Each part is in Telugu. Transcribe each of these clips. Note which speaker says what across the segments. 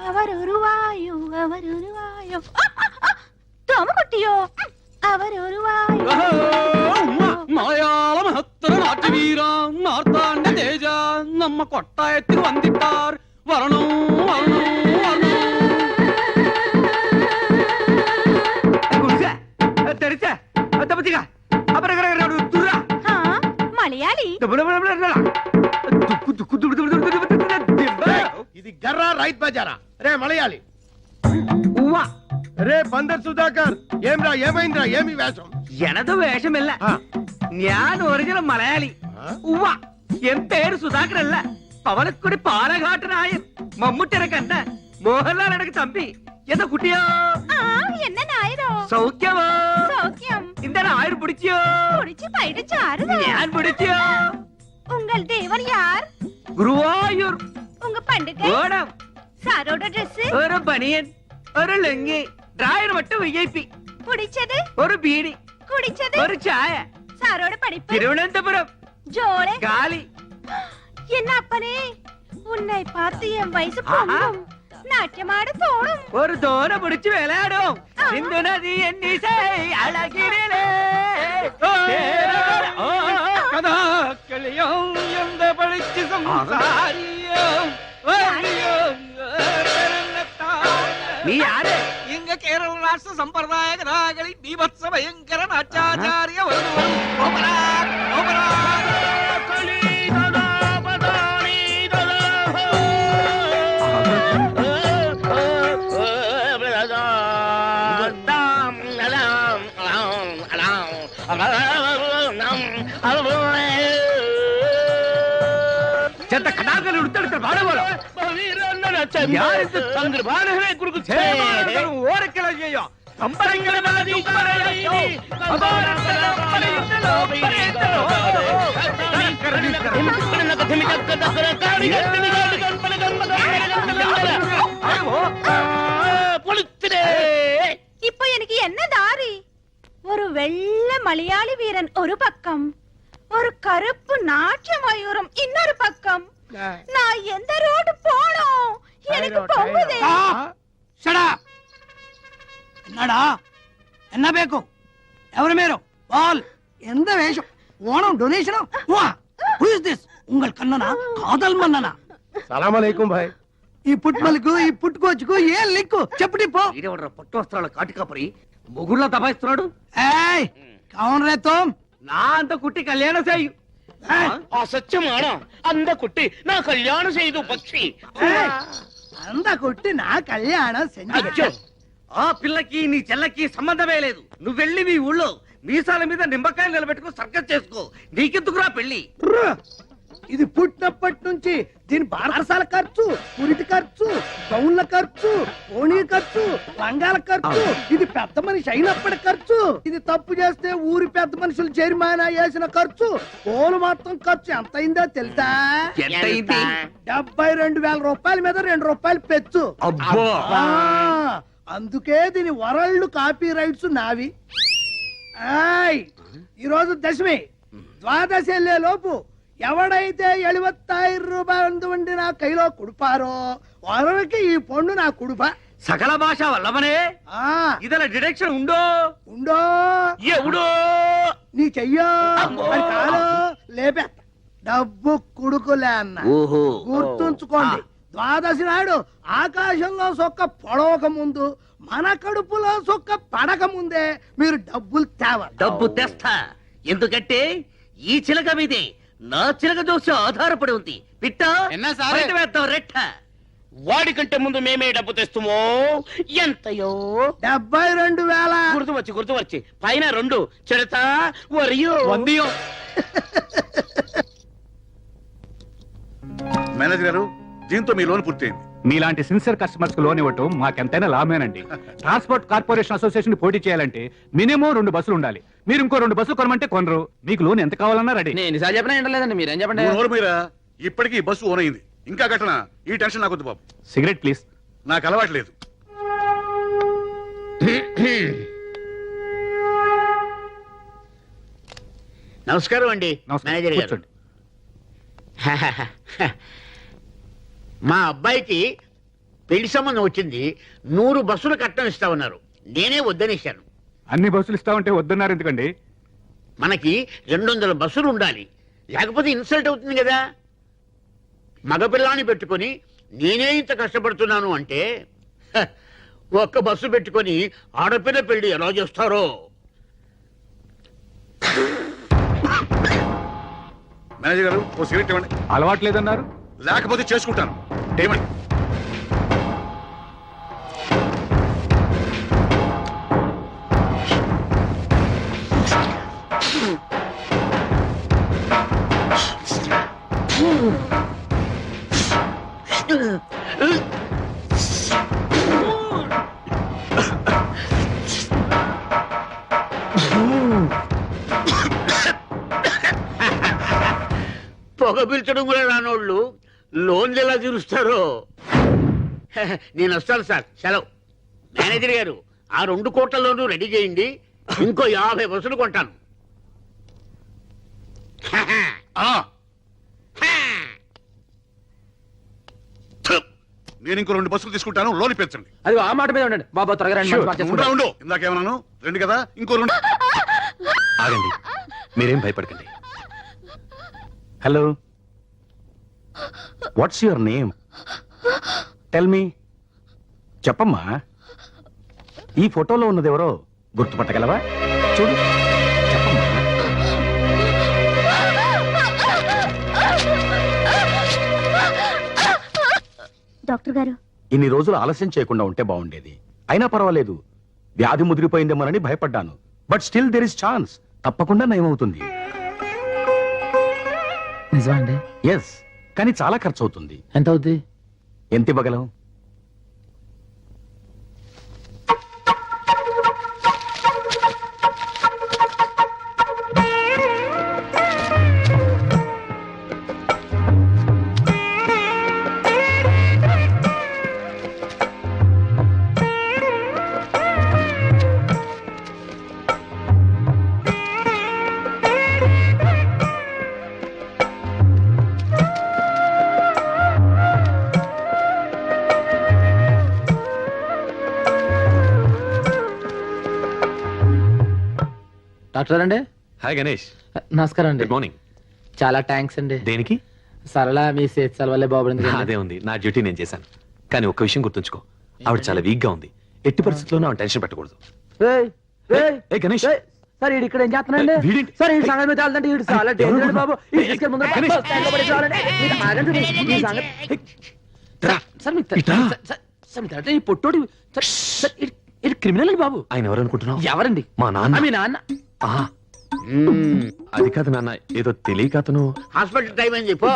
Speaker 1: அவர் உருவாயோ அவர் உருவாயோ தோமகுட்டியோ அவர் உருவாயோ
Speaker 2: മായാള മഹത്തര നാട്ടുവീര മാർത്താണ്ഡ തേജ നമ്മ കൊട്ടായത്തിൽ വന്നിട്ടാർ വരണോ വരണോ വരണോ
Speaker 3: തെറിച്ച തപ്പത്തിക അപ്പുറം
Speaker 1: തുറ മലയാളി
Speaker 3: തുക്കു തുക്കു
Speaker 4: തുടുത്തു జర్రా రైత్ బజారా రే మలయాళి
Speaker 3: ఉవ్వా
Speaker 4: రే బందర్ సుధాకర్ ఏమ్రా ఏమైందిరా ఏమి వేషం
Speaker 3: ఎనదు వేషం
Speaker 4: ఇల్ల
Speaker 3: ഞാൻ ഒറിജിനൽ മലയാളി ഉവ്വ എൻ പേര് സുധാകരല്ല പവളക്കുടി പാലഘാട്ടനായ മമ്മൂട്ടിനെ കണ്ട മോഹൻലാൽ എനക്ക് തമ്പി എന്താ കുട്ടിയോ സൗഖ്യമോ എന്താണ് ആര് പിടിച്ചോ ഞാൻ പിടിച്ചോ
Speaker 1: ഉങ്ങൾ ദേവൻ യാർ
Speaker 3: ഗുരുവായൂർ
Speaker 1: உங்க பண்டுக்க
Speaker 3: ஓடம்.
Speaker 1: சாரோட ட்ரெஸ்
Speaker 3: ஒரு பனியன் ஒரு லுங்கி டிராயர் மட்டும் விஐபி
Speaker 1: குடிச்சது
Speaker 3: ஒரு பீடி.
Speaker 1: குடிச்சது?
Speaker 3: ஒரு சாய.
Speaker 1: சாரோட படிப்பு?
Speaker 3: திருவனந்தபுரம்.
Speaker 1: ஜோலே?
Speaker 3: காலி.
Speaker 1: என்ன அப்பனே உன்னை பார்த்து என் வயசு பொங்கும். நாட்டியமாட தோணும்
Speaker 3: ஒரு தோர பிடிச்சு
Speaker 2: விளையாடும். சிந்து நதி என் இசை
Speaker 3: அழகிரிலே கதா
Speaker 2: கிளியும் எந்த படிச்சு சம்சாரி. நீ யாரு? இங்க கேரள
Speaker 3: ராஷ்டிர சம்பிரதாய கதாகளை தீபத்ச பயங்கர நாச்சாச்சாரிய வருவரும்
Speaker 1: இப்போ எனக்கு என்ன தாரி? ஒரு வெள்ளை மலையாளி வீரன் ஒரு பக்கம் ஒரு கருப்பு நாட்டிய மயூரம் இன்னொரு பக்கம். நான் எந்த ரோடு போனோம் எனக்கு பொங்குதே
Speaker 5: என்னடா என்ன ಬೇಕು ఎవరు మీరు బాల్ எந்த வேஷம் ஓணம் டொனேஷனும் హూ ఇస్ దిస్ உங்கள் కన్ననా కాదల్ మన్ననా
Speaker 4: సలాం అలైకుం భాయ్
Speaker 5: ఈ పుట్మలకు ఈ పుట్టుకోచుకు ఏ లిక్కు చెప్పుటి పో
Speaker 3: ఈడెవడ్రా పట్టు వస్త్రాల కాటికాపరి మొగుళ్ళ దబాయిస్తున్నాడు
Speaker 5: ఏయ్ కౌన్ రే తోమ్
Speaker 3: నా అంత కుట్టి కళ్యాణ చేయు
Speaker 6: അസത്യമാണ് അന്ത കുട്ടി നാ കല്യാണം ചെയ്തു പക്ഷി
Speaker 5: ఏయ్, అంద కొట్టి నా కళ్యాణం సెంజి
Speaker 6: అచ్చో
Speaker 3: ఆ పిల్లకి నీ చెల్లకి సంబంధమే లేదు నువ్వు వెళ్ళి మీ ఊళ్ళో మీసాల మీద నిమ్మకాయలు నిలబెట్టుకో సర్కస్ చేసుకో నీకెందుకురా పెళ్లి
Speaker 5: ఇది పుట్టినప్పటి నుంచి దీని బారసాల ఖర్చు పురిటి ఖర్చు గౌన్ల ఖర్చు ఓణీ ఖర్చు లంగాల ఖర్చు. ఇది పెద్ద మనిషి అయినప్పటి ఖర్చు. ఇది తప్పు చేస్తే ఊరి పెద్ద మనుషులు జరిమానా వేసిన ఖర్చు. పోలు మొత్తం ఖర్చు ఎంత అయిందో తెలుసా? డెబ్బై రెండు వేల రూపాయల మీద రెండు రూపాయలు పెచ్చు. అందుకే దీని వరల్డ్ కాపీ రైట్స్ నావి ఈరోజు దశమి. ద్వాదశి వెళ్ళే లోపు ఎవడైతే ఎళవత్తాయిరం రూపాయలు వండి నా కైలో కుడిపారో వరవకి ఈ పండు నా కుడుప.
Speaker 3: సకల భాష వల్లమనే?
Speaker 5: ఆ.
Speaker 3: ఇదల డిడక్షన్ ఉండో?
Speaker 5: ఉండో.
Speaker 6: ఎవడో?
Speaker 5: నీ చెయ్యో. అది కాలో లేపేస్తా డబ్బు కుడుకులే అన్న.
Speaker 3: ఓహో.
Speaker 5: గుర్తుంచుకోండి. ద్వాదశి నాడు ఆకాశంలో సొక్క పొడవక ముందు మన కడుపులో సొక్క పడక ముందే మీరు డబ్బులు తేవాలి.
Speaker 3: డబ్బు తెస్తా. ఎందుకంటే ఈ చిలక మీదే నా చిలక దోష ఆధారపడి ఉంది. పిట్ట
Speaker 2: ఎన్నా సారే?
Speaker 3: బయట వేద్దాం రెట్ట.
Speaker 6: వాడికంటే ముందు మేమే డబ్బు తెస్తుమో? ఎంతయో?
Speaker 5: డెబ్బై రెండు వేల.
Speaker 6: గుర్తు వచ్చి గుర్తు వచ్చి. పైన రెండు. చెడతా వరియో
Speaker 2: వందియం.
Speaker 7: మేనేజర్ గారు దీంతో మీ లోన్ పూర్తయింది.
Speaker 8: మీలాంటి సిన్సియర్ కస్టమర్స్కు లోన్ ఇవ్వటం మాకెంతైనా లాభమేనండి. ట్రాన్స్పోర్ట్ కార్పొరేషన్ అసోసియేషన్ పోటీ చేయాలంటే మినిమం రెండు బస్సులు ఉండాలి. మీరు ఇంకో రెండు బస్సులు కొనమంటే కొనరు. మీకు లోన్ ఎంత కావాలన్నా రెడీ.
Speaker 2: నేను ఎన్నిసార్లు చెప్పినా ఏంటలేదండి మీరేం చెప్పండి?
Speaker 7: నువ్వు నోరు మీరా ఇప్పటికీ ఈ బస్సు ఓన్ అయింది. ఇంకా కట్టనా? ఈ టెన్షన్ నాకు వద్దు బాబు.
Speaker 8: సిగరెట్ ప్లీజ్
Speaker 7: నాకు అలవాట్లేదు
Speaker 6: నమస్కారం అండి. మేనేజర్ గారు.
Speaker 8: కూర్చోండి.
Speaker 6: మా అబ్బాయికి
Speaker 9: పెళ్ళి సంబంధం వచ్చింది. నూరు బస్సులు కట్టం ఇస్తామన్నారు. నేనే వద్దనేశాను.
Speaker 8: అన్ని బస్సులు ఇస్తామంటే వద్దన్నారు ఎందుకండి?
Speaker 9: మనకి రెండు వందల బస్సులు ఉండాలి. లేకపోతే ఇన్సల్ట్ అవుతుంది కదా. మగపిల్లాన్ని పెట్టుకొని నేనే ఇంత కష్టపడుతున్నాను అంటే హ, ఒక్క బస్సు పెట్టుకొని ఆడపిల్ల పెళ్ళి ఎలా చేస్తారో?
Speaker 7: మేనేజర్ గారు ఓ సిగరెట్ ఇవ్వండి.
Speaker 8: అలవాటు లేదన్నారు?
Speaker 7: లేకపోతే చేసుకుంటాను. ఏమండి
Speaker 9: పొగ పీల్చడం కూడా రానోళ్ళు లోన్లు ఎలా తీరుస్తారో? హ, నేను వస్తాను సార్. సెలవు. మేనేజర్ గారు ఆ రెండు కోట్ల లోను రెడీ చేయండి. ఇంకో యాభై బస్సులు కొంటాను.
Speaker 7: నేను ఇంకో రెండు బస్సులు తీసుకుంటాను. లోన్ పెంచండి
Speaker 10: అది ఆ మాట మీద ఉండండి. బాబా త్వరగా రండి.
Speaker 7: ఉండు ఇందాకేమన్నాను రెండు కదా? ఇంకో రెండు.
Speaker 11: ఆగండి. మీరేం భయపడకండి. Hello. What's your name tell me చెప్పమ్మా. ఈ ఫోటోలో ఉన్నది ఎవరో గుర్తుపట్టగలవా? చూడు.
Speaker 12: డాక్టర్ గారు.
Speaker 11: ఇన్ని రోజులు ఆలస్యం చేయకుండా ఉంటే బాగుండేది. అయినా పర్వాలేదు. వ్యాధి ముదిరిపోయిందేమోనని భయపడ్డాను. But still there is chance తప్పకుండా నయమవుతుంది.
Speaker 10: నిజమా అండి
Speaker 11: ఎస్ కానీ చాలా ఖర్చు అవుతుంది
Speaker 10: ఎంత అవుద్ది
Speaker 11: ఎంత ఇవ్వగలం?
Speaker 10: డాక్టర్ అండి
Speaker 11: హాయ్ గణేష్.
Speaker 10: నమస్కారం అండి.
Speaker 11: గుడ్ మార్నింగ్
Speaker 10: చాలా థ్యాంక్స్ అండి.
Speaker 11: దేనికి?
Speaker 10: సరళ మీ సేత్సాల వల్లే కదండి.
Speaker 11: అదే ఉంది. నా డ్యూటీ నేను చేశాను. కానీ ఒక్క విషయం గుర్తుంచుకో. ఆవిడ చాలా వీక్గా ఉంది. ఎట్టి పరిస్థితుల్లోనూ ఆవిడ టెన్షన్ పెట్టకూడదు. ఏ గణేష్.
Speaker 10: సార్ ఇక్కడ ఏం? సార్ ఈ సంగతి మీద చాలా డేంజర్ బాబు. సార్ ఈ పొట్టోడు క్రిమినల్ బాబు.
Speaker 11: ఆయన ఎవరు అనుకుంటున్నావు
Speaker 10: ఎవరండి?
Speaker 11: మా నాన్న.
Speaker 10: మీ నాన్న.
Speaker 11: అది కాదు నాన్న ఏదో తెలియక అతను
Speaker 9: హాస్పిటల్ టైం అయింది పో.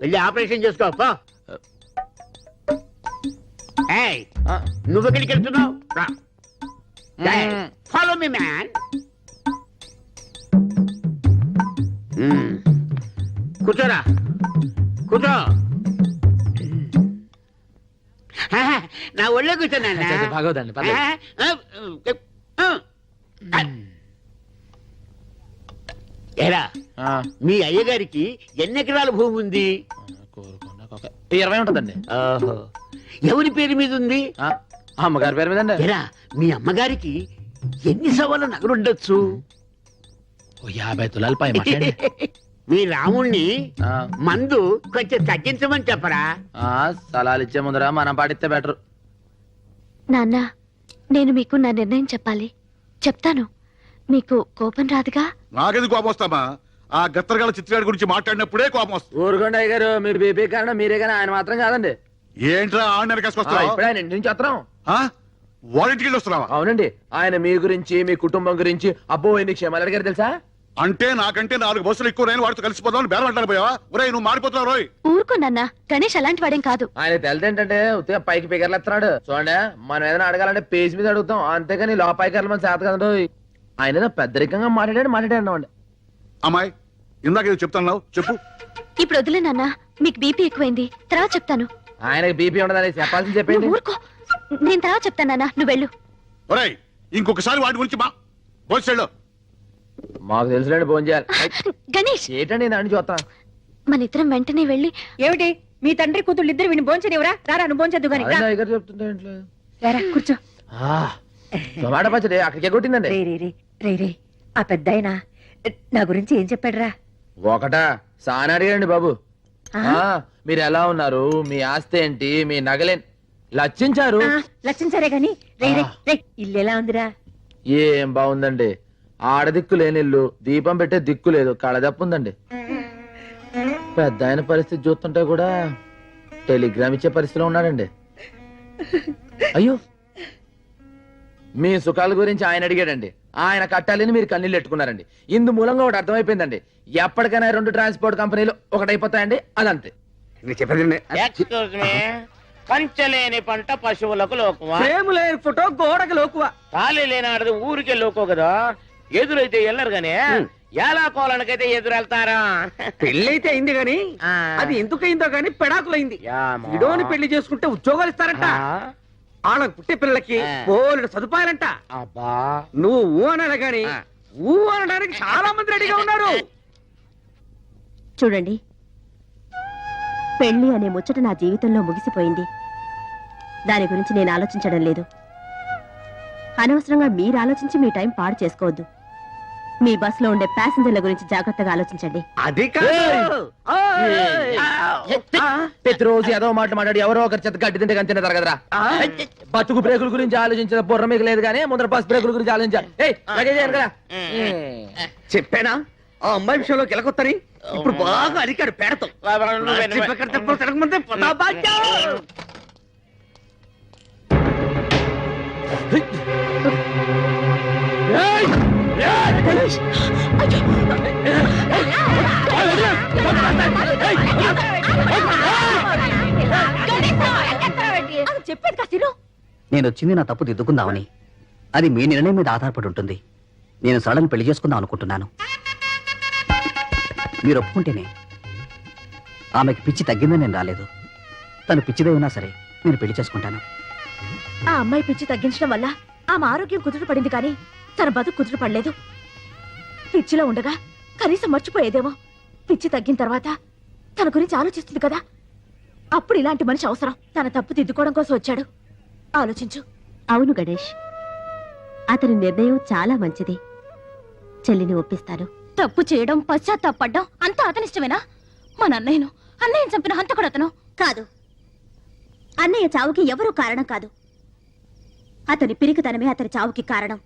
Speaker 9: వెళ్ళి ఆపరేషన్ చేసుకో పో. నువ్వు ఎక్కడికి వెళ్తున్నావు. ఫాలో మీ మ్యాన్ కూర్చోరా. కూర్చో. నా ఒళ్ళో కూర్చోనా
Speaker 10: సరే, సరే, బాగోదండి, ఆ,
Speaker 9: మీ అయ్యగారికి ఎన్ని ఎకరాల భూమి ఉంది?
Speaker 10: ఇరవై ఉంటుందండి.
Speaker 9: ఓహో. ఎవరి పేరు మీద ఉంది?
Speaker 10: ఆ, అమ్మగారి పేరు మీదండి.
Speaker 9: ఎరా మీ అమ్మగారికి ఎన్ని సవాళ్ళ నగలుండొచ్చు
Speaker 10: ఓ యాభై తులాలు పై
Speaker 9: మీ రాముణ్ణి మందు కొంచెం తగ్గించమని చెప్పరా?
Speaker 10: ఆ, స్థలాలు ఇచ్చే ముందర మనం పాటిస్తే బెటర్.
Speaker 12: నాన్న నేను మీకు నా నిర్ణయం చెప్పాలి. చెప్తాను. మీకు కోపం రాదుగా?
Speaker 7: నాకెందుకు కోపం వస్తామా? ఆ గత్తరగాల చిత్రగాడి గురించి మాట్లాడినప్పుడే కోపం వస్తుంది.
Speaker 10: ఊరుకోండి అయ్య గారు మీరు బీపీ కారణం మీరే కానీ ఆయన మాత్రం కాదండి.
Speaker 7: ఏంట్రా
Speaker 10: ఇప్పుడే ఆయన ఇంటి నుంచి వస్తున్నాం.
Speaker 7: వెళ్ళి వస్తున్నావా?
Speaker 10: అవునండి ఆయన మీ గురించి మీ కుటుంబం గురించి అబ్బో ఎన్ని క్షేమాలు అడిగారు తెలుసా?
Speaker 7: అంటే నాకంటే నాలుగు బస్సులు ఎక్కువ నేను వాడితో కలిసిపోదామని బేరం అంటాను పోయావా? ఒరేయ్ నువ్వు మారిపోతున్నావు రోయ్.
Speaker 12: ఊరుకో నాన్న గణేష్ అలాంటి వాడేం కాదు.
Speaker 10: ఆయన తెలది ఏంటంటే ఉత్తిగా పైకి పిగర్లు ఎత్తున్నాడు. చూడండి మనం ఏదైనా అడగాలంటే పేజ్ మీద అడుగుతాం. అంతేగాని లో పైకి వెళ్ళమని మన చేత కదండి ఆయన ఏదో పెద్దరికంగా మాట్లాడాడు మాట్లాడాడు అండి
Speaker 7: అమ్మాయి ఇందాక ఏదో చెప్తున్నావు చెప్పు.
Speaker 12: ఇప్పుడు వదిలే నాన్న మీకు బీపీ ఎక్కువైంది తర్వాత చెప్తాను.
Speaker 10: ఆయనకి బీపీ ఉండదని చెప్పాల్సింది చెప్పండి
Speaker 12: నువ్వు ఊరుకో. నేను తర్వాత చెప్తాను నాన్న నువ్వు వెళ్ళు.
Speaker 7: ఒరేయ్ ఇంకొకసారి వాటి గురించి మా బస్సు
Speaker 10: మాకు తెలుసులేండి ఫోన్ చేయాలి.
Speaker 12: గణేష్.
Speaker 10: ఏంటండి దాన్ని చూస్తా?
Speaker 12: మన ఇద్దరం వెంటనే వెళ్ళి
Speaker 13: ఏమిటి?
Speaker 1: మీ తండ్రి కూతుళ్ళు ఇద్దరు విని భోంచనివరా రారా నువ్వు భోంచద్దు రా.
Speaker 3: చెప్తుంటే
Speaker 1: రారా కూర్చో.
Speaker 3: టమాటా పచ్చడి అక్కడికి కొట్టిందండి
Speaker 1: రే రే రే రే రే ఆ పెద్దాయన నా గురించి ఏం చెప్పాడురా?
Speaker 3: ఒకటా సాని అడిగారండి బాబు.
Speaker 1: ఆ?
Speaker 3: మీరు ఎలా ఉన్నారు? మీ ఆస్తి ఏంటి? మీ నగలేం లచ్చించారు?
Speaker 1: ఆ, లక్ష్యం సరే గాని రే రే రే ఇల్లు ఎలా ఉందిరా?
Speaker 3: ఏం బాగుందండి ఆడదిక్కు లేని ఇల్లు దీపం పెట్టే దిక్కు లేదు కళదప్పు ఉందండి పెద్ద ఆయన పరిస్థితి చూస్తుంటే కూడా టెలిగ్రామ్ ఇచ్చే పరిస్థితిలో ఉన్నాడండి. అయ్యో! మీ సుఖాల గురించి ఆయన అడిగాడండి. ఆయన కట్టాలని మీరు కన్నీళ్ళు పెట్టుకున్నారండి. ఇందు మూలంగా ఒకటి అర్థమైపోయిందండి. ఎప్పటికైనా రెండు ట్రాన్స్పోర్ట్ కంపెనీలు ఒకటైపోతాయండి అదంతే.
Speaker 6: ఎక్స్క్యూజ్ మీ పంచలేని పంట పశువులకు లోకువా?
Speaker 3: లేని ఫోటో గోడకి లోకువా?
Speaker 6: ఖాళీ లేనాడది ఊరికే లోకో కదా? ఎదురైతే వెళ్ళరు గానీ ఎలా కోలనకైతే ఎదురెళ్తారా?
Speaker 3: పెళ్ళైతే అయింది గాని
Speaker 6: ఆ.
Speaker 3: అది ఎందుకయిందో గాని పెడాకులైంది.
Speaker 6: యామా.
Speaker 3: విడోని పెళ్ళి చేసుకుంటే ఉద్యోగాలు ఇస్తారంట.
Speaker 6: ఆ?
Speaker 3: వాళ్ళకి పుట్టే పిల్లలకి. బోలెడు సదుపాయాలంట.
Speaker 6: అబ్బా.
Speaker 3: నువ్వు ఊ అనాలి గాని
Speaker 6: ఆ.
Speaker 3: ఊ అనడానికి చాలా మంది రెడీగా ఉన్నారు.
Speaker 1: చూడండి. పెళ్ళి అనే ముచ్చట నా జీవితంలో ముగిసిపోయింది. దాని గురించి నేను ఆలోచించడం లేదు. అనవసరంగా మీరు ఆలోచించి మీ టైం పాడు చేసుకోవద్దు. మీ బస్సులో ఉండే ప్యాసింజర్ల గురించి జాగ్రత్తగా ఆలోచించండి.
Speaker 3: అది కాదు. ప్రతిరోజు ఏదో మాట మాట్లాడి ఎవరో ఒకరి చెత్త గడ్డి తింటే కంటే తరగదరా. బతుకు బ్రేకుల గురించి ఆలోచించిన బుర్ర మీకు లేదు కానీ ముందర బస్ బ్రేకుల గురించి ఆలోచించా. ఏయ్, లగేజ్ ఏరు కదా చెప్పానా? ఆ అమ్మాయి విషయంలో కెలకొత్తని? ఇప్పుడు బాగా అరికాడు పేడతో.
Speaker 1: చెప్పేది కాసిరు
Speaker 14: నేను వచ్చింది నా తప్పు దిద్దుకుందామని. అది మీ నిర్ణయం మీద ఆధారపడి ఉంటుంది. నేను సడన్ పెళ్ళి చేసుకుందాం అనుకుంటున్నాను. మీరు ఒప్పుకుంటేనే ఆమెకి పిచ్చి తగ్గిందని నేను రాలేదు. తను పిచ్చిదే ఉన్నా సరే నేను పెళ్ళి చేసుకుంటాను.
Speaker 1: ఆ అమ్మాయి పిచ్చి తగ్గించడం వల్ల ఆమె ఆరోగ్యం కుదుట పడింది కానీ తన బతుకు కుదుట పడలేదు. పిచ్చిలో ఉండగా కనీసం మర్చిపోయేదేమో. పిచ్చి తగ్గిన తర్వాత తన గురించి ఆలోచిస్తుంది కదా. అప్పుడు ఇలాంటి మనిషి అవసరం. తన తప్పు దిద్దుకోవడం కోసం వచ్చాడు. ఆలోచించు. అవును గణేష్. అతని నిర్ణయం చాలా మంచిది. చెల్లిని ఒప్పిస్తాను. తప్పు చేయడం పశ్చాత్తాపడ్డం అంతా అతనిష్టమేనా? మా అన్నయ్యను అన్నయ్యను చంపిన హంతకుడు అతను. కాదు. అన్నయ్య చావుకి ఎవరూ కారణం కాదు. అతని పిరికితనమే అతని చావుకి కారణం.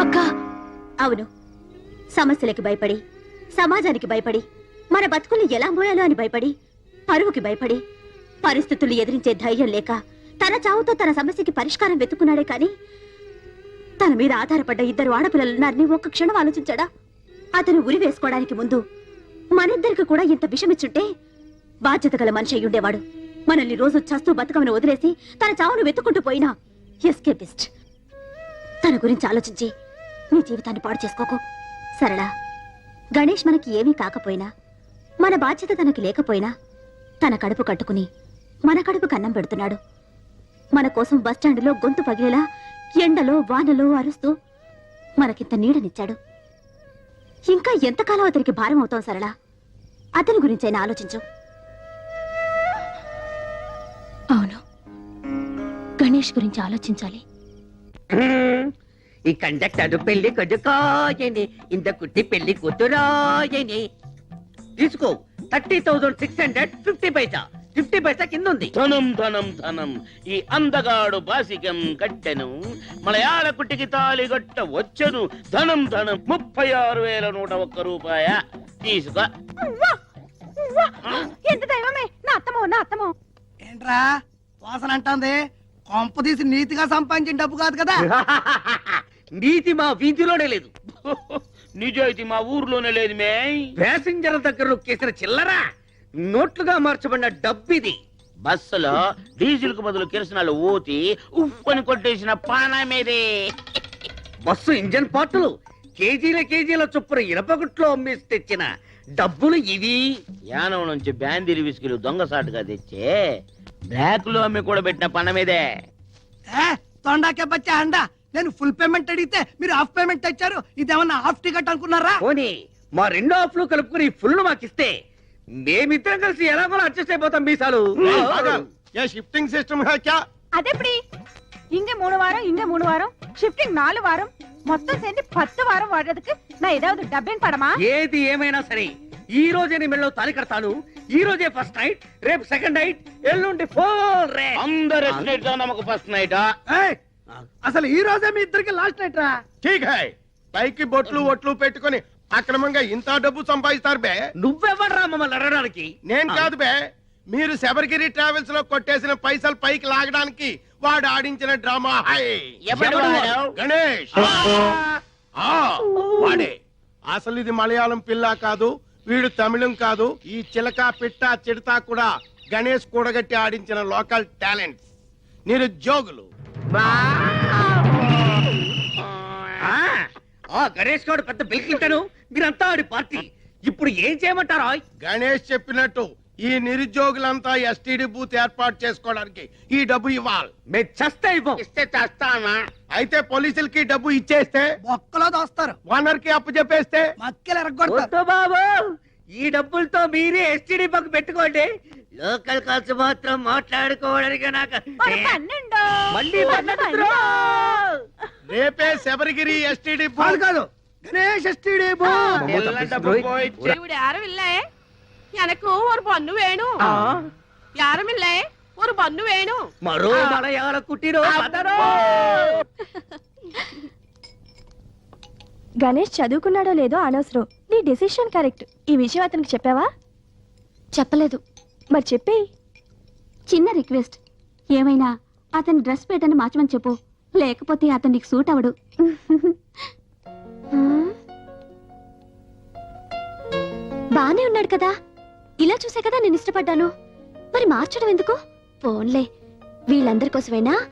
Speaker 1: అక్కా! అవును. సమస్యలకి భయపడి సమాజానికి భయపడి మన బతుకుల్ని ఎలా మోయాలో అని భయపడి పరువుకి భయపడి పరిస్థితులు ఎదిరించే ధైర్యం లేక తన చావుతో తన సమస్యకి పరిష్కారం వెతుకున్నాడే కాని తన మీద ఆధారపడ్డ ఇద్దరు ఆడపిల్లలున్నారని ఒక్క క్షణం ఆలోచించాడా? అతను ఉరి వేసుకోవడానికి ముందు మనిద్దరికి కూడా ఇంత విషమిచ్చుంటే బాధ్యత గల మనిషి అయ్యుండేవాడు మనల్ని రోజు చస్తూ బతుకమని వదిలేసి తన చావును వెతుక్కుంటూ పోయినా ఎస్కేపిస్ట్. తన గురించి ఆలోచించి నీ జీవితాన్ని పాడు చేసుకోకు. సరళ గణేష్ మనకి ఏమీ కాకపోయినా మన బాధ్యత తనకి లేకపోయినా తన కడుపు కట్టుకుని మన కడుపు కన్నం పెడుతున్నాడు. మన కోసం బస్టాండులో గొంతు పగిలేలా ఎండలో వానలో అరుస్తూ మనకింత నీడనిచ్చాడు. ఇంకా ఎంతకాలం అతనికి భారం అవుతాం సరళ? అతని గురించైనా ఆలోచించు. అవును. గణేష్ గురించి ఆలోచించాలి.
Speaker 3: ఈ కండక్టర్ పెళ్ళి కొడుకోయని ఇంత కుట్టి పెళ్ళి కూతురాయని. తీసుకో thirty thousand six hundred fifty paisa. Fifty paisa కింద ఉంది
Speaker 6: ధనం ధనం ధనం. ఈ అందగాడు బాసికం కట్టెను మలయాళ కుట్టికి తాళి గట్ట వచ్చెను. ధనం ధనం ముప్పై ఆరు వేల నూట ఒక్క రూపాయ. తీసుకో.
Speaker 1: ఎంత దైవమే నా అత్తమో నా అత్తమో.
Speaker 5: ఏంట్రా వాసన అంటుంది? కొంప తీసి నీతిగా సంపాదించిన డబ్బు కాదు కదా?
Speaker 3: నీతి మా వీధిలోనే లేదు.
Speaker 6: నిజాయితీ మా ఊర్లోనే లేదు మే
Speaker 3: ప్యాసింజర్ దగ్గర నొక్కేసిన చిల్లర నోట్లుగా మార్చబడిన డబ్బు ఇది
Speaker 6: బస్సులో డీజిల్కు బదులు కిరసనాలు ఊతి ఉఫ్ అని కొట్టేసిన పానమేదే
Speaker 3: బస్సు ఇంజన్ పార్టులు కేజీల కేజీల చొప్పున ఇనపగుట్లో అమ్మేసి తెచ్చిన డబ్బులు ఇవి.
Speaker 6: యానం నుంచి బ్యాందీలు విసుకులు దొంగసాటుగా తెచ్చే బ్లాక్ లో అమ్మి కూడా పెట్టిన పనమేదే
Speaker 5: ఏ, తొండాకే బచ్చా అండ నేను ఫుల్ పేమెంట్ అడిగితే మీరు హాఫ్ పేమెంట్ ఇచ్చారు ఇదేమన్నా హాఫ్ టికెట్ అనుకున్నారా
Speaker 3: పోనీ మా రెండో ఆఫ్లు కలుపుకుని ఫుల్ మాకిస్తే మేమిద్దరం కలిసి ఎలాగో అడ్జస్ట్ అయిపోతాం మీసాలు
Speaker 4: పాగల్, ఏ షిఫ్టింగ్ సిస్టమ్ హై క్యా
Speaker 2: అదెప్పటి இங்க மூணு வாரம் இங்க மூணு வாரம் ஷிஃப்டிங் நாலு வாரம் மொத்தம் சேர்ந்து பத்து வாரம் வாடுறதுக்கு நான் ஏதாவது டப்பிங் படமா
Speaker 3: ఏది ఏమైనా సరే ఈ రోజే నీ మెళ్ళలో తాలి కడతాను. ఈ రోజే ఫస్ట్ నైట్ రేపు సెకండ్ నైట్ ఎల్లుండి ఫోర్ రే
Speaker 6: అందరు నమ్మకు ఫస్ట్ నైట్
Speaker 3: అసలు ఈ రోజే మీ ఇద్దరికి లాస్ట్ నైట్ రా.
Speaker 4: ఠీక్ హై. పైకి బొట్లు ఒట్లు పెట్టుకొని అక్రమంగా ఇంత డబ్బు సంపాదిస్తారు బే.
Speaker 3: నువ్వెవడరా మమ్మల్ని అడగడానికి?
Speaker 4: నేను కాదు బే. మీరు శబరిగిరి ట్రావెల్స్లో కొట్టేసిన పైసలు పైకి లాగడానికి వాడు ఆడించిన డ్రామా హై? గణేష్. వాడే. అసలు ఇది మలయాళం పిల్ల కాదు వీడు తమిళం కాదు ఈ చిలక పిట్ట చిడత కూడా గణేష్ కూడగట్టి ఆడించిన లోకల్ టాలెంట్స్. నిరుద్యోగులు.
Speaker 3: ఆ, ఆ గణేష్ గౌడ్ పెద్ద బిల్కింటాను మీరంతా ఆడి పార్టీ. ఇప్పుడు ఏం చేయమంటారా
Speaker 4: గణేష్ చెప్పినట్టు ఈ నిరుద్యోగులంతా ఎస్టిడి బూత్ ఏర్పాటు చేసుకోవడానికి ఈ డబ్బు ఇవ్వాలి.
Speaker 3: మేము చేస్తే ఇవ్వం.
Speaker 6: ఇస్తే చేస్తానా
Speaker 4: అయితే పోలీసులకి డబ్బు ఇచ్చేస్తే?
Speaker 3: బొక్కలో దోస్తారు.
Speaker 4: ఓనర్కి అప్పు చెప్పేస్తే?
Speaker 3: మక్కిలు బాబు. ఈ డబ్బులతో మీరే ఎస్టిడి బుక్ పెట్టుకోండి. లోకల్ ఖర్చు మాత్రం మాట్లాడుకోవడానికి నాకు మళ్ళీ
Speaker 4: రేపే శబరిగిరి ఎస్టిడి కాదు
Speaker 3: కాదు. Ganesh STD
Speaker 6: booth. డబ్బు
Speaker 2: దేవుడి ఆరు ఇల్లాయే எனக்கு ஒரு பொண்ணு வேணும் யாரும் இல்ல ஒரு பொண்ணு வேணும்
Speaker 3: మరో మలయాళ కుట్టిరో
Speaker 12: గణేష్ చదువుకున్నాడో లేదో అనవసరం నీ డెసిషన్ కరెక్ట్ ఈ విషయం అతనికి చెప్పావా చెప్పలేదు మరి చెప్పేయి
Speaker 1: చిన్న రిక్వెస్ట్ ఏమైనా అతని డ్రెస్ పేటర్న్ మార్చమని చెప్పు లేకపోతే అతనికి సూట్ అవడు
Speaker 12: బానే ఉన్నాడు కదా ఇలా చూసే కదా నేను ఇష్టపడ్డాను. మరి మార్చడం ఎందుకు? పోన్లే. వీళ్ళందరి కోసమేనా?